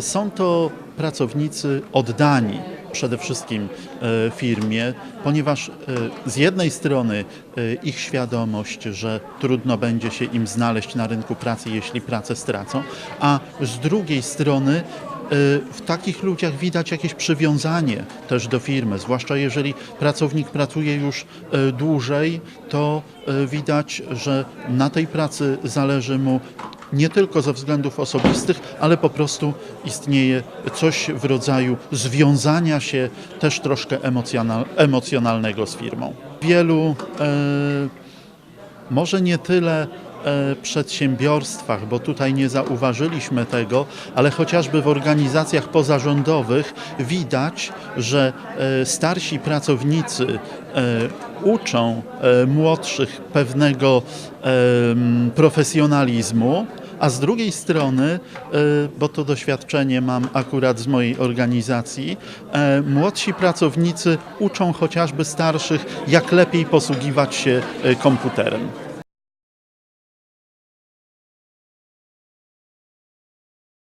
Są to pracownicy oddani przede wszystkim e, firmie, ponieważ e, z jednej strony e, ich świadomość, że trudno będzie się im znaleźć na rynku pracy, jeśli pracę stracą, a z drugiej strony w takich ludziach widać jakieś przywiązanie też do firmy, zwłaszcza jeżeli pracownik pracuje już dłużej, to widać, że na tej pracy zależy mu nie tylko ze względów osobistych, ale po prostu istnieje coś w rodzaju związania się też troszkę emocjonal, emocjonalnego z firmą. Wielu e, może nie tyle e, przedsiębiorstwach, bo tutaj nie zauważyliśmy tego, ale chociażby w organizacjach pozarządowych widać, że e, starsi pracownicy e, uczą młodszych pewnego profesjonalizmu, a z drugiej strony, e, bo to doświadczenie mam akurat z mojej organizacji, e, młodsi pracownicy uczą chociażby starszych, jak lepiej posługiwać się e, komputerem.